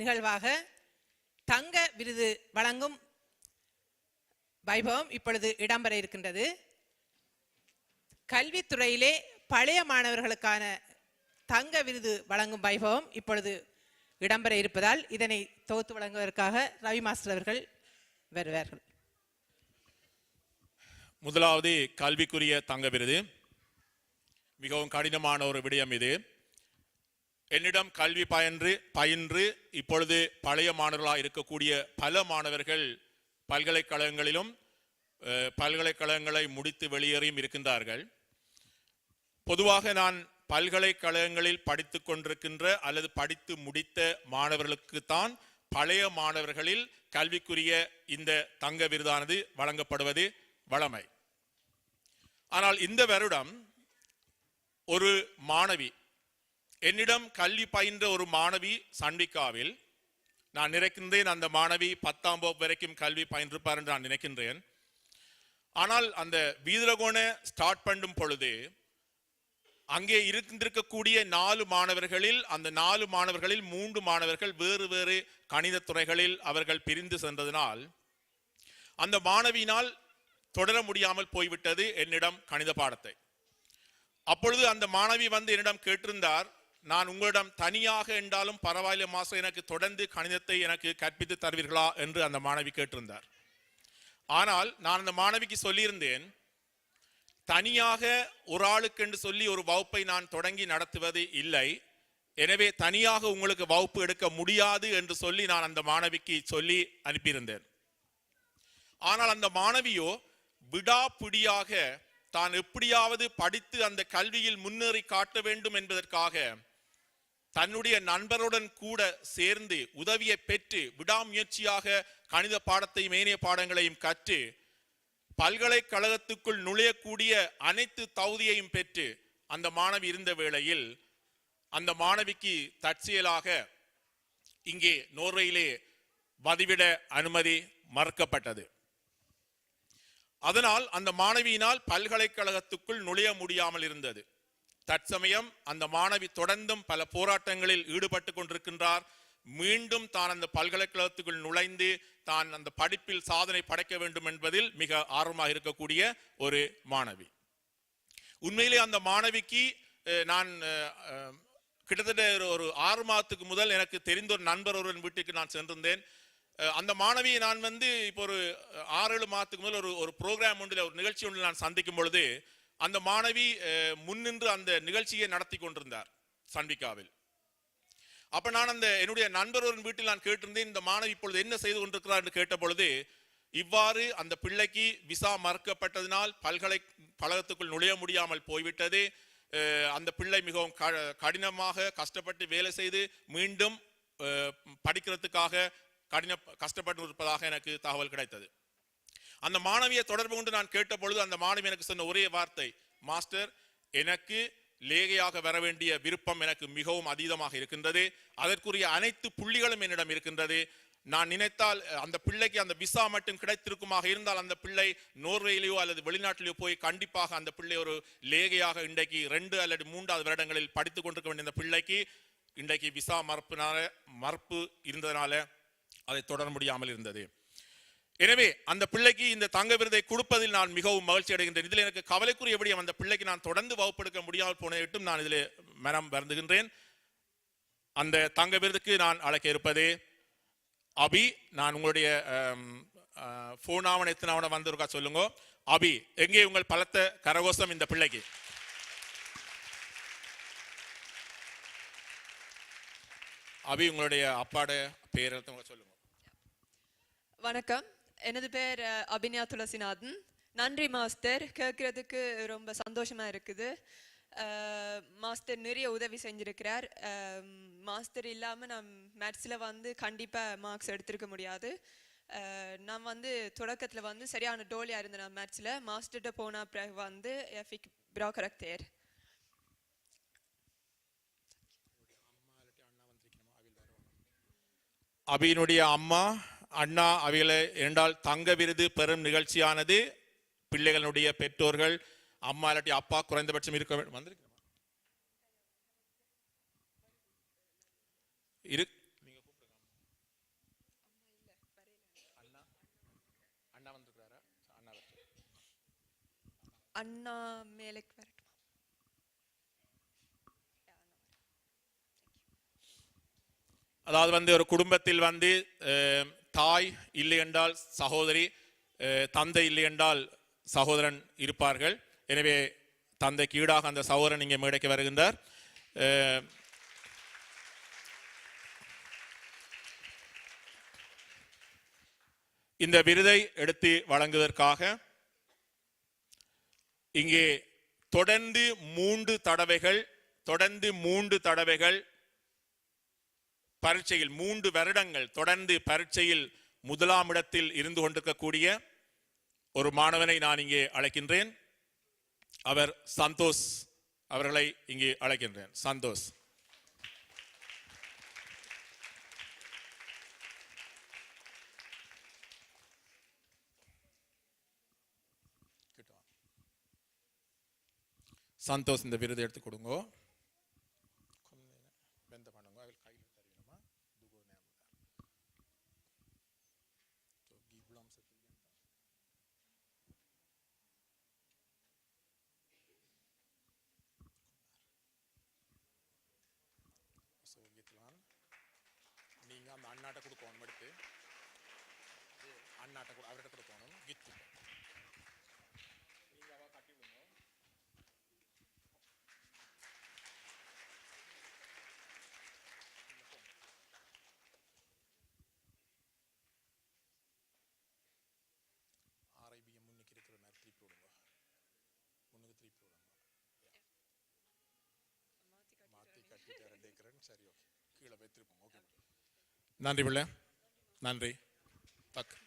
நிகழ்வாக தங்க விருது வழங்கும் வைபவம் இப்பொழுது இடம்பெற இருக்கின்றது. கல்வித்துறையிலே பழைய மாணவர்களுக்கான தங்க விருது வழங்கும் வைபவம் இப்பொழுது இடம்பெற இருப்பதால் இதனை தொகுத்து வழங்குவதற்காக ரவி மாஸ்டர் அவர்கள் வருவார்கள். முதலாவது கல்விக்குரிய தங்க விருது. மிகவும் கடினமான ஒரு விடயம் இது. என்னிடம் கல்வி பயின்று பயின்று இப்பொழுது பழைய மாணவர்களாக இருக்கக்கூடிய பல மாணவர்கள் பல்கலைக்கழகங்களிலும் அஹ், பல்கலைக்கழகங்களை முடித்து வெளியேறியும் இருக்கின்றார்கள். பொதுவாக நான் பல்கலைக்கழகங்களில் படித்து கொண்டிருக்கின்ற அல்லது படித்து முடித்த மாணவர்களுக்குத்தான் பழைய மாணவர்களில் கல்விக்குரிய இந்த தங்க விருதானது வழங்கப்படுவது வழமை. ஆனால் இந்த வருடம் ஒரு மாணவி என்னிடம் கல்வி பயின்ற ஒரு மாணவி சண்டிகாவில். நான் நினைக்கின்றேன் அந்த மாணவி பத்தாம் வகுப்பு வரைக்கும் கல்வி பயின்றிருப்பார் என்று நான் நினைக்கின்றேன். ஆனால் அந்த வீரகோண ஸ்டார்ட் பண்ணும் பொழுது அங்கே இருந்திருக்கக்கூடிய நாலு மாணவர்களில் அந்த நாலு மாணவர்களில் மூன்று மாணவர்கள் வேறு வேறு கணித துறைகளில் அவர்கள் பிரிந்து சென்றதனால் அந்த மாணவியினால் தொடர முடியாமல் போய்விட்டது என்னிடம் கணித பாடத்தை. அப்பொழுது அந்த மாணவி வந்து என்னிடம் கேட்டிருந்தார் நான் உங்களிடம் தனியாக என்றாலும் பரவாயில்ல மாசம் எனக்கு தொடர்ந்து கணிதத்தை எனக்கு கற்பித்து தருவீர்களா என்று அந்த மாணவி கேட்டிருந்தார். ஆனால் நான் அந்த மாணவிக்கு சொல்லியிருந்தேன் தனியாக ஒரு ஆளுக்கு என்று சொல்லி ஒரு வகுப்பை நான் தொடங்கி நடத்துவது இல்லை. எனவே தனியாக உங்களுக்கு வகுப்பு எடுக்க முடியாது என்று சொல்லி நான் அந்த மாணவிக்கு சொல்லி அனுப்பியிருந்தேன். ஆனால் அந்த மாணவியோ விடாப்பிடியாக தான் எப்படியாவது படித்து அந்த கல்வியில் முன்னேறி காட்ட வேண்டும் என்பதற்காக தன்னுடைய நண்பருடன் கூட சேர்ந்து உதவியை பெற்று விடாமுயற்சியாக கணித பாடத்தையும் ஏனைய பாடங்களையும் கற்று பல்கலைக்கழகத்துக்குள் நுழையக்கூடிய அனைத்து தகுதியையும் பெற்று அந்த மாணவி இருந்த வேளையில் அந்த மாணவிக்கு தற்செயலாக இங்கே நோர்வேயிலே வதிவிட அனுமதி மறுக்கப்பட்டது. அதனால் அந்த மாணவியினால் பல்கலைக்கழகத்துக்குள் நுழைய முடியாமல் இருந்தது. தற்சமயம் அந்த மாணவி தொடர்ந்தும் பல போராட்டங்களில் ஈடுபட்டு கொண்டிருக்கின்றார். மீண்டும் தான் அந்த பல்கலைக்கழகத்துக்குள் நுழைந்து தான் அந்த படிப்பில் சாதனை படைக்க வேண்டும் என்பதில் மிக ஆர்வமாக இருக்கக்கூடிய ஒரு மாணவி. உண்மையிலே அந்த மாணவிக்கு அஹ், நான் கிட்டத்தட்ட ஒரு- ஆறு மாதத்துக்கு முதல் எனக்கு தெரிந்த ஒரு நண்பர் ஒருவன் வீட்டுக்கு நான் சென்றிருந்தேன். அஹ், அந்த மாணவியை நான் வந்து இப்போ ஒரு ஆறு ஏழு மாதத்துக்கு முதல் ஒரு ஒரு ப்ரோக்ராம் ஒன்றில் ஒரு நிகழ்ச்சி ஒன்றில் நான் சந்திக்கும் பொழுது அந்த மாணவி அஹ், முன்னின்று அந்த நிகழ்ச்சியை நடத்தி கொண்டிருந்தார் சன்விகாவில். அப்ப நான் அந்த என்னுடைய நண்பர் ஒரு வீட்டில் நான் கேட்டிருந்தேன் இந்த மாணவி இப்பொழுது என்ன செய்து கொண்டிருக்கிறார் என்று கேட்ட பொழுது இவ்வாறு அந்த பிள்ளைக்கு விசா மறுக்கப்பட்டதினால் பல்கலைக்கழகத்துக்குள் நுழைய முடியாமல் போய்விட்டது. அந்த பிள்ளை மிகவும் க- கடினமாக கஷ்டப்பட்டு வேலை செய்து மீண்டும் படிக்கிறதுக்காக கடின கஷ்டப்பட்டு இருப்பதாக எனக்கு தகவல் கிடைத்தது. அந்த மாணவியை தொடர்பு கொண்டு நான் கேட்ட பொழுது அந்த மாணவி எனக்கு சொன்ன ஒரே வார்த்தை மாஸ்டர் எனக்கு லேகையாக வர வேண்டிய விருப்பம் எனக்கு மிகவும் அதீதமாக இருக்கின்றது. அதற்குரிய அனைத்து புள்ளிகளும் என்னிடம் இருக்கின்றது. நான் நினைத்தால் அந்த பிள்ளைக்கு அந்த விசா மட்டும் கிடைத்திருக்குமாக இருந்தால் அந்த பிள்ளை நோர்வேயிலேயோ அல்லது வெளிநாட்டிலேயோ போய் கண்டிப்பாக அந்த பிள்ளை ஒரு லேகையாக இன்றைக்கு ரெண்டு அல்லது மூன்றாவது வருடங்களில் படித்துக் கொண்டிருக்க வேண்டிய அந்த பிள்ளைக்கு இன்றைக்கு விசா மறுப்பினால மறுப்பு இருந்ததனால அதை தொடர முடியாமல் இருந்தது. எனவே அந்த பிள்ளைக்கு இந்த தங்க விருதை கொடுப்பதில் நான் மிகவும் மகிழ்ச்சி அடைகின்றேன். இதில் எனக்கு கவலைக்குரிய எப்படி அந்த பிள்ளைக்கு நான் தொடர்ந்து வகுப்பெடுக்க முடியாமல் போனவிட்டும் நான் இதில் மனம் வருந்துகின்றேன். அந்த தங்க விருதுக்கு நான் அழைக்க இருப்பது அபி. நான் உங்களுடைய ஃபோன் ஆவணம் எத்தனை ஆவணம் வந்திருக்கா சொல்லுங்க. அபி எங்கே உங்கள் பலத்த கரகோஷம் இந்த பிள்ளைக்கு? அபி உங்களுடைய அப்பாட பேர் சொல்லுங்க. வணக்கம். எனது பேர் அஹ், அபிநயா துளசிநாதன். நன்றி மாஸ்டர். கேட்கறதுக்கு ரொம்ப சந்தோஷமா இருக்குது. மாஸ்டர் நிறைய உதவி செஞ்சிருக்கிறார். மாஸ்டர் இல்லாமல் நான் மேத்ஸில் வந்து கண்டிப்பாக மார்க்ஸ் எடுத்திருக்க முடியாது. நான் வந்து தொடக்கத்தில் வந்து சரியான டோலியாக இருந்தேன் நான் மேத்ஸில். மாஸ்டர்கிட்ட போன பிறகு வந்து எஃபிக் bra karakter அபியினுடைய அம்மா அண்ணா அவைகளை என்றால் தங்க விருது பெறும் நிகழ்ச்சியானது பிள்ளைகளுடைய பெற்றோர்கள் அம்மா இல்லாட்டி அப்பா குறைந்தபட்சம் இருக்க வேண்டும். அண்ணா மேலுக்கு வரட்டுமா? அதாவது வந்து ஒரு குடும்பத்தில் வந்து தாய் இல்லை என்றால் சகோதரி தந்தை இல்லை என்றால் சகோதரன் இருப்பார்கள். எனவே தந்தைக்கு ஈடாக அந்த சகோதரன் இங்கே மேடைக்கு வருகின்றார். இந்த விருதை எடுத்து வழங்குவதற்காக இங்கே தொடர்ந்து மூன்று தடவைகள் தொடர்ந்து மூன்று தடவைகள் பரீட்சையில் மூன்று வருடங்கள் தொடர்ந்து பரீட்சையில் முதலாம் இடத்தில் இருந்து கொண்டிருக்கக்கூடிய ஒரு மாணவனை நான் இங்கே அழைக்கின்றேன். அவர் சந்தோஷ் அவர்களை இங்கே அழைக்கின்றேன். சந்தோஷ். சந்தோஷ் இந்த விருதை எடுத்து கொடுங்கோ. நீங்க அந்த அண்ணாட்ட கொடுக்கணும் எடுத்து அண்ணாட்ட கொடு அவர்கிட்ட கொடுக்கணும் கித்து நீங்க அவ கட்டி விடுங்க ஆர்ஐபிஎம் முன்னுக்கு இருக்கிற மாதிரி திருப்பி விடுங்க. முன்னுக்கு திருப்பி விடுங்க. மாற்றி கட்டிட்டு ரெண்டேக்கிறேன் சரி ஓகே கீழே போய் திருப்போம் ஓகே நன்றி பிள்ளை. நன்றி. தக்